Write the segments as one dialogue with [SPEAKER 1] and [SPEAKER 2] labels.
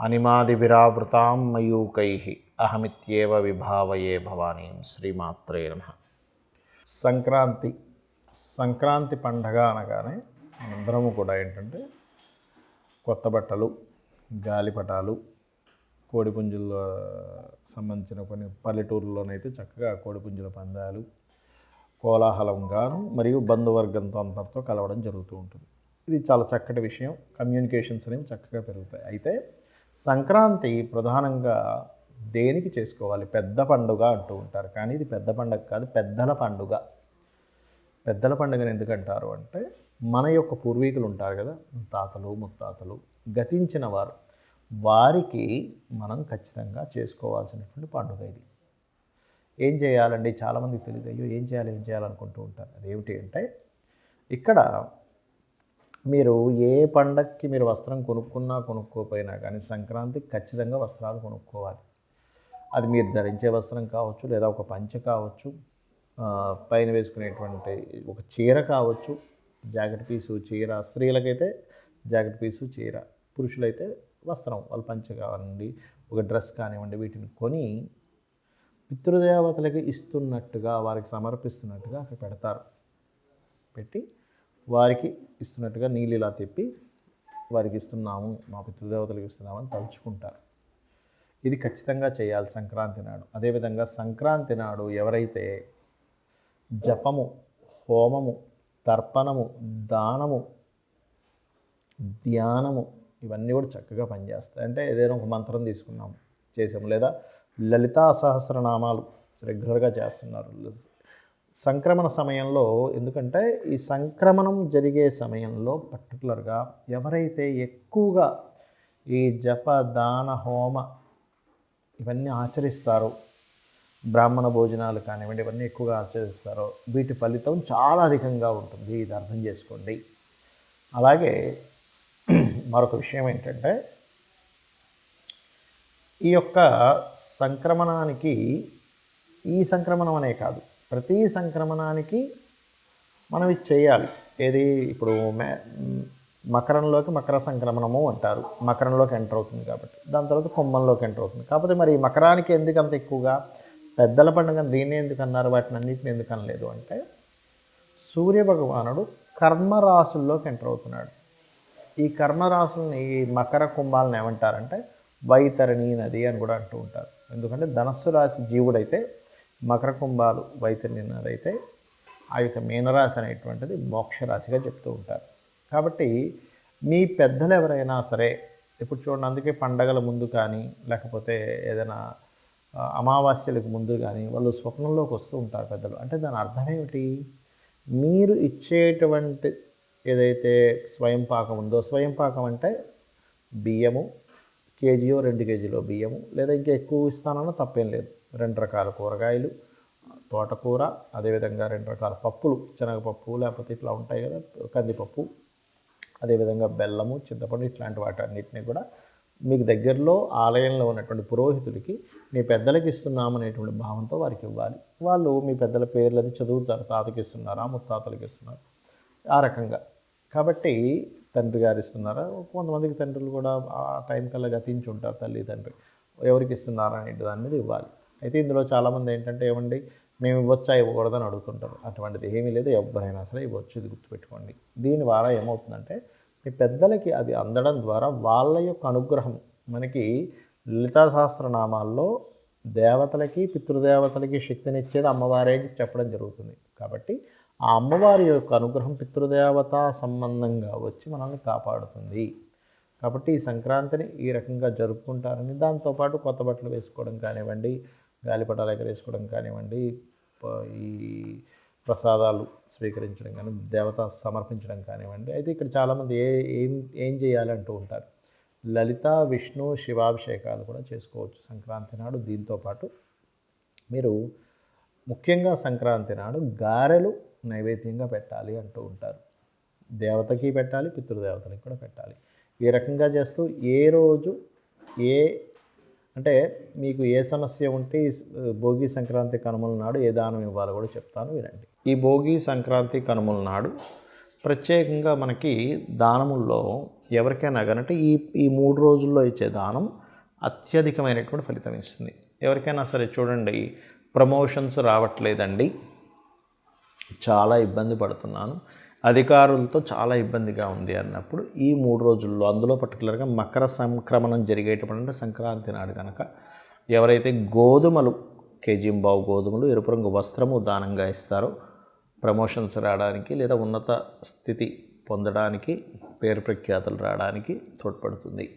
[SPEAKER 1] అనిమాదివిరావృతాం మయూకై అహమిత్యేవ విభావయే భవానీం శ్రీమాత్రే నమ. సంక్రాంతి సంక్రాంతి పండగ అనగానే అందరము కూడా ఏంటంటే కొత్త బట్టలు గాలిపటాలు కోడిపుంజుల్లో సంబంధించిన కొన్ని పల్లెటూరులోనైతే చక్కగా కోడిపుంజుల పందాలు కోలాహలంగాను మరియు బంధువర్గంతో అందరితో కలవడం జరుగుతూ ఉంటుంది. ఇది చాలా చక్కటి విషయం. కమ్యూనికేషన్స్ అనేవి చక్కగా పెరుగుతాయి. అయితే సంక్రాంతి ప్రధానంగా దేనికి చేసుకోవాలి? పెద్ద పండుగ అంటూ ఉంటారు. కానీ ఇది పెద్ద పండుగ కాదు పెద్దల పండుగ. పెద్దల పండుగను ఎందుకంటారు అంటే మన యొక్క పూర్వీకులు ఉంటారు కదా తాతలు ముత్తాతలు గతించిన వారు. వారికి మనం ఖచ్చితంగా చేసుకోవాల్సినటువంటి పండుగ ఇది. ఏం చేయాలండి? చాలామందికి తెలియదు. అయ్యో ఏం చేయాలి? ఏం చేయాలనుకుంటూ ఉంటారు. అదేమిటి అంటే ఇక్కడ మీరు ఏ పండక్కి మీరు వస్త్రం కొనుక్కున్నా కొనుక్కోపోయినా కానీ సంక్రాంతికి ఖచ్చితంగా వస్త్రాలు కొనుక్కోవాలి. అది మీరు ధరించే వస్త్రం కావచ్చు లేదా ఒక పంచె కావచ్చు పైన వేసుకునేటువంటి ఒక చీర కావచ్చు జాకెట్ పీసు చీర స్త్రీలకైతే జాకెట్ పీసు చీర పురుషులైతే వస్త్రం వాళ్ళు పంచ కానివ్వండి ఒక డ్రెస్ కానివ్వండి వీటిని కొని పితృదేవతలకి ఇస్తున్నట్టుగా వారికి సమర్పిస్తున్నట్టుగా అక్కడ పెడతారు. పెట్టి వారికి ఇస్తున్నట్టుగా నీళ్ళు ఇలా తిప్పి వారికి ఇస్తున్నాము మా పితృదేవతలకు ఇస్తున్నామని తలుచుకుంటారు. ఇది ఖచ్చితంగా చేయాలి సంక్రాంతి నాడు. అదేవిధంగా సంక్రాంతి నాడు ఎవరైతే జపము హోమము తర్పణము దానము ధ్యానము ఇవన్నీ కూడా చక్కగా పనిచేస్తాయి. అంటే ఏదైనా ఒక మంత్రం తీసుకున్నాము చేసాము. లేదా లలితా సహస్రనామాలు రెగ్యులర్గా చేస్తున్నారు. సంక్రమణ సమయంలో ఎందుకంటే ఈ సంక్రమణం జరిగే సమయంలో పర్టికులర్గా ఎవరైతే ఎక్కువగా ఈ జప దాన హోమ ఇవన్నీ ఆచరిస్తారో బ్రాహ్మణ భోజనాలు కానివ్వండి ఇవన్నీ ఎక్కువగా ఆచరిస్తారో వీటి ఫలితం చాలా అధికంగా ఉంటుంది. ఇది అర్థం చేసుకోండి. అలాగే మరొక విషయం ఏంటంటే ఈ యొక్క సంక్రమణానికి ఈ సంక్రమణం అనే కాదు. ప్రతి సంక్రమణానికి మనం ఇది చేయాలి. ఏది ఇప్పుడు మకరంలోకి మకర సంక్రమణము అంటారు. మకరంలోకి ఎంటర్ అవుతుంది కాబట్టి. దాని తర్వాత కుంభంలోకి ఎంటర్ అవుతుంది. కాకపోతే మరి ఈ మకరానికి ఎందుకు అంత ఎక్కువగా? పెద్దల పండుగ దీన్ని ఎందుకు అన్నారు? వాటిని అన్నింటిని ఎందుకు అనలేదు? అంటే సూర్య భగవానుడు కర్మరాశుల్లోకి ఎంటర్ అవుతున్నాడు. ఈ కర్మరాశుల్ని ఈ మకర కుంభాలను ఏమంటారంటే వైతరణి నది అని కూడా అంటూ ఉంటారు. ఎందుకంటే ధనస్సు రాశి జీవుడైతే మకర కుంభాలు వైతరణి అయితే ఆ యొక్క మీనరాశి అనేటువంటిది మోక్షరాశిగా చెప్తూ ఉంటారు. కాబట్టి మీ పెద్దలు ఎవరైనా సరే ఇప్పుడు చూడండి అందుకే పండగల ముందు కానీ లేకపోతే ఏదైనా అమావాస్యలకు ముందు కానీ వాళ్ళు స్వప్నంలోకి వస్తూ ఉంటారు పెద్దలు. అంటే దాని అర్థం ఏమిటి? మీరు ఇచ్చేటువంటి ఏదైతే స్వయం పాకం ఉందో స్వయం పాకం అంటే బియ్యము కేజీయో రెండు కేజీలో బియ్యము లేదా ఇంకా ఎక్కువ ఇస్తానన్నా తప్పేం లేదు. రెండు రకాల కూరగాయలు తోటకూర అదేవిధంగా రెండు రకాల పప్పులు శనగపప్పు లేకపోతే ఇట్లా ఉంటాయి కదా కందిపప్పు అదేవిధంగా బెల్లము చింతపండు ఇట్లాంటి వాటన్నిటిని కూడా మీకు దగ్గరలో ఆలయంలో ఉన్నటువంటి పురోహితుడికి మీ పెద్దలకి ఇస్తున్నామనేటువంటి భావంతో వారికి ఇవ్వాలి. వాళ్ళు మీ పెద్దల పేర్లు అది చదువుతారు తాతకి ఇస్తున్నారా ముత్తాతలకి ఇస్తున్నారు? ఆ రకంగా. కాబట్టి తండ్రి గారు ఇస్తున్నారా? కొంతమందికి తండ్రులు కూడా ఆ టైం కల్లా గతించి ఉంటారు తల్లి తండ్రి. ఎవరికి ఇస్తున్నారా అనే దాని మీద ఇవ్వాలి. అయితే ఇందులో చాలామంది ఏంటంటే ఏమండి మేము ఇవ్వచ్చా ఇవ్వకూడదని అడుగుతుంటారు. అటువంటిది ఏమీ లేదు ఎవరైనా సరే ఇవ్వచ్చు ఇది గుర్తుపెట్టుకోండి. దీని ద్వారా ఏమవుతుందంటే మీ పెద్దలకి అది అందడం ద్వారా వాళ్ళ యొక్క అనుగ్రహం మనకి లలితా సహస్రనామాల్లో దేవతలకి పితృదేవతలకి శక్తినిచ్చేది అమ్మవారే చెప్పడం జరుగుతుంది. కాబట్టి ఆ అమ్మవారి యొక్క అనుగ్రహం పితృదేవత సంబంధంగా వచ్చి మనల్ని కాపాడుతుంది. కాబట్టి ఈ సంక్రాంతిని ఈ రకంగా జరుపుకుంటారని దాంతోపాటు కొత్త బట్టలు వేసుకోవడం కానివ్వండి గాలిపటాలు ఎగరేసుకోవడం కానివ్వండి ఈ ప్రసాదాలు స్వీకరించడం కానీ దేవత సమర్పించడం కానివ్వండి. అయితే ఇక్కడ చాలామంది ఏ ఏం ఏం చేయాలి అంటూ ఉంటారు. లలిత విష్ణు శివాభిషేకాలు కూడా చేసుకోవచ్చు సంక్రాంతి నాడు. దీంతోపాటు మీరు ముఖ్యంగా సంక్రాంతి నాడు గారెలు నైవేద్యంగా పెట్టాలి అంటూ ఉంటారు. దేవతకి పెట్టాలి పితృదేవతలకి కూడా పెట్టాలి. ఈ రకంగా చేస్తూ ఏ రోజు ఏ అంటే మీకు ఏ సమస్య ఉంటే ఈ భోగి సంక్రాంతి కనుమల నాడు ఏ దానం ఇవ్వాలో కూడా చెప్తాను వినండి. ఈ భోగి సంక్రాంతి కనుమల నాడు ప్రత్యేకంగా మనకి దానముల్లో ఎవరికైనా కనంటే ఈ ఈ మూడు రోజుల్లో ఇచ్చే దానం అత్యధికమైనటువంటి ఫలితం ఇస్తుంది. ఎవరికైనా సరే చూడండి ప్రమోషన్స్ రావట్లేదండి. చాలా ఇబ్బంది పడుతున్నాను. అధికారులతో చాలా ఇబ్బందిగా ఉంది అన్నప్పుడు ఈ మూడు రోజుల్లో అందులో పర్టికులర్గా మకర సంక్రమణం జరిగేటప్పుడు సంక్రాంతి నాడు కనుక ఎవరైతే గోధుమలు కేజీంబావు గోధుమలు ఎరుపు రంగు వస్త్రము దానంగా ఇస్తారో ప్రమోషన్స్ రావడానికి లేదా ఉన్నత స్థితి పొందడానికి పేరు ప్రఖ్యాతులు రావడానికి తోడ్పడుతుంది.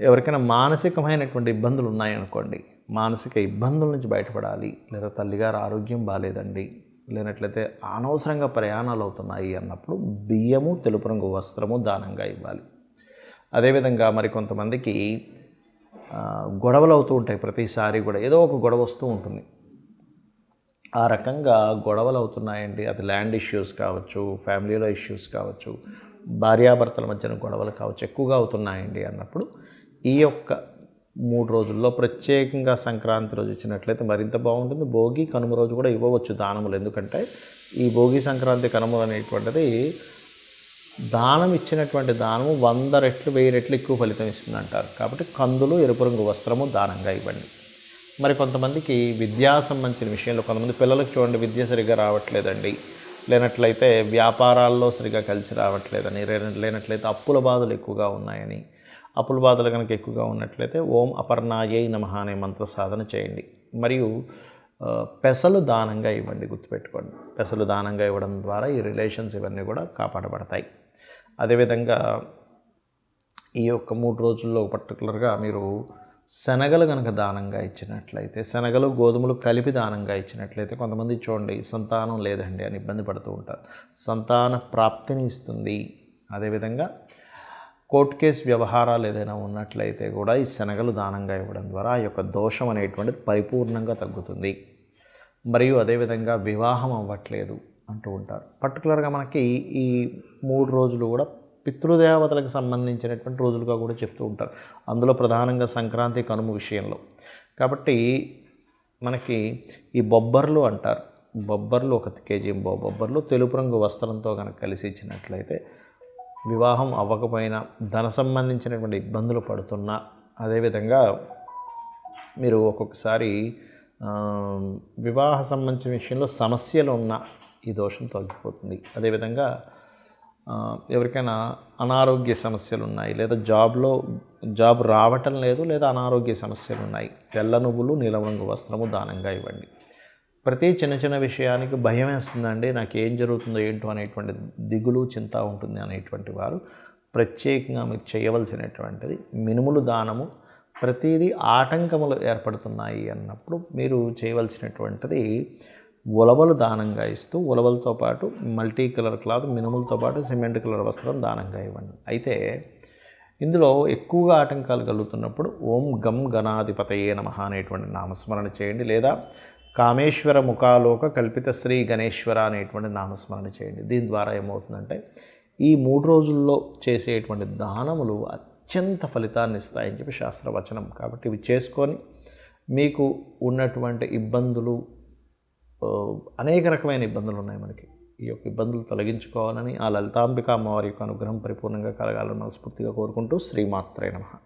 [SPEAKER 1] ఎవరికైనా మానసికమైనటువంటి ఇబ్బందులు ఉన్నాయనుకోండి మానసిక ఇబ్బందుల నుంచి బయటపడాలి లేదా తల్లిగారు ఆరోగ్యం బాగాలేదండి లేనట్లయితే అనవసరంగా ప్రయాణాలు అవుతున్నాయి అన్నప్పుడు బియ్యము తెలుపు రంగు వస్త్రము దానంగా ఇవ్వాలి. అదేవిధంగా మరి కొంతమందికి గొడవలు అవుతూ ఉంటాయి. ప్రతిసారి కూడా ఏదో ఒక గొడవ వస్తూ ఉంటుంది. ఆ రకంగా గొడవలు అవుతున్నాయండి. అది ల్యాండ్ ఇష్యూస్ కావచ్చు ఫ్యామిలీలో ఇష్యూస్ కావచ్చు భార్యాభర్తల మధ్యన గొడవలు కావచ్చు ఎక్కువగా అవుతున్నాయండి అన్నప్పుడు ఈ యొక్క మూడు రోజుల్లో ప్రత్యేకంగా సంక్రాంతి రోజు ఇచ్చినట్లయితే మరింత బాగుంటుంది. భోగి కనుమ రోజు కూడా ఇవ్వవచ్చు దానములు. ఎందుకంటే ఈ భోగి సంక్రాంతి కనుమలు అనేటువంటిది దానం ఇచ్చినటువంటి దానము వంద రెట్లు వెయ్యి రెట్లు ఎక్కువ ఫలితం ఇస్తుంది అంటారు కాబట్టి కందులు ఎరుపు రంగు వస్త్రము దానంగా ఇవ్వండి. మరి కొంతమందికి విద్యా సంబంధించిన విషయంలో కొంతమంది పిల్లలకు చూడండి విద్య సరిగ్గా రావట్లేదండి. లేనట్లయితే వ్యాపారాల్లో సరిగ్గా కలిసి రావట్లేదని లేనట్లయితే అప్పుల బాధలు ఎక్కువగా ఉన్నాయని అప్పుల బాధలు కనుక ఎక్కువగా ఉన్నట్లయితే ఓం అపర్ణాయై నమ అనే మంత్ర సాధన చేయండి. మరియు పెసలు దానంగా ఇవ్వండి గుర్తుపెట్టుకోండి. పెసలు దానంగా ఇవ్వడం ద్వారా ఈ రిలేషన్స్ ఇవన్నీ కూడా కాపాడబడతాయి. అదేవిధంగా ఈ యొక్క మూడు రోజుల్లో పర్టికులర్గా మీరు శనగలు కనుక దానంగా ఇచ్చినట్లయితే శనగలు గోధుమలు కలిపి దానంగా ఇచ్చినట్లయితే కొంతమంది చూడండి సంతానం లేదండి అని ఇబ్బంది పడుతూ ఉంటారు. సంతాన ప్రాప్తిని ఇస్తుంది. అదేవిధంగా కోర్టు కేసు వ్యవహారాలు ఏదైనా ఉన్నట్లయితే కూడా ఈ శనగలు దానంగా ఇవ్వడం ద్వారా ఆ యొక్క దోషం అనేటువంటిది పరిపూర్ణంగా తగ్గుతుంది. మరియు అదేవిధంగా వివాహం అవ్వట్లేదు అంటూ ఉంటారు. పర్టికులర్గా మనకి ఈ మూడు రోజులు కూడా పితృదేవతలకు సంబంధించినటువంటి రోజులుగా కూడా చెప్తూ ఉంటారు. అందులో ప్రధానంగా సంక్రాంతి కనుమ విషయంలో. కాబట్టి మనకి ఈ బొబ్బర్లు అంటారు. బొబ్బర్లు ఒక కేజీ బొ- బొబ్బర్లు తెలుపు రంగు వస్త్రంతో కనుక కలిసి ఇచ్చినట్లయితే వివాహం అవ్వకపోయినా ధన సంబంధించినటువంటి ఇబ్బందులు పడుతున్నా అదేవిధంగా మీరు ఒక్కొక్కసారి వివాహ సంబంధించిన విషయంలో సమస్యలు ఉన్న ఈ దోషం తగ్గిపోతుంది. అదేవిధంగా ఎవరికైనా అనారోగ్య సమస్యలు ఉన్నాయి లేదా జాబ్లో జాబ్ రావటం లేదు లేదా అనారోగ్య సమస్యలు ఉన్నాయి. తెల్ల నువ్వులు నీలం రంగు వస్త్రము దానంగా ఇవ్వండి. ప్రతి చిన్న చిన్న విషయానికి భయం వేస్తుందండి. నాకు ఏం జరుగుతుందో ఏంటో అనేటువంటి దిగులు చింత ఉంటుంది అనేటువంటి వారు ప్రత్యేకంగా మీరు చేయవలసినటువంటిది మినుములు దానము ప్రతిదీ ఆటంకములు ఏర్పడుతున్నాయి అన్నప్పుడు మీరు చేయవలసినటువంటిది ఉలవలు దానంగా ఇస్తూ ఉలవలతో పాటు మల్టీ కలర్ క్లాత్ మినుములతో పాటు సిమెంట్ కలర్ వస్త్రం దానంగా ఇవ్వండి. అయితే ఇందులో ఎక్కువగా ఆటంకాలు కలుగుతున్నప్పుడు ఓం గం గణాధిపతయే నమ అనేటువంటి నామస్మరణ చేయండి. లేదా కామేశ్వర ముఖాలోక కల్పిత శ్రీ గణేశ్వర అనేటువంటి నామస్మరణ చేయండి. దీని ద్వారా ఏమవుతుందంటే ఈ మూడు రోజుల్లో చేసేటువంటి దానములు అత్యంత ఫలితాన్ని ఇస్తాయని చెప్పి శాస్త్రవచనం. కాబట్టి ఇవి చేసుకొని మీకు ఉన్నటువంటి ఇబ్బందులు అనేక రకమైన ఇబ్బందులు ఉన్నాయి మనకి. ఈ యొక్క ఇబ్బందులు తొలగించుకోవాలని ఆ లలితాంబిక అమ్మవారి యొక్క అనుగ్రహం పరిపూర్ణంగా కలగాలని మనస్ఫూర్తిగా కోరుకుంటూ శ్రీమాత్రే నమః.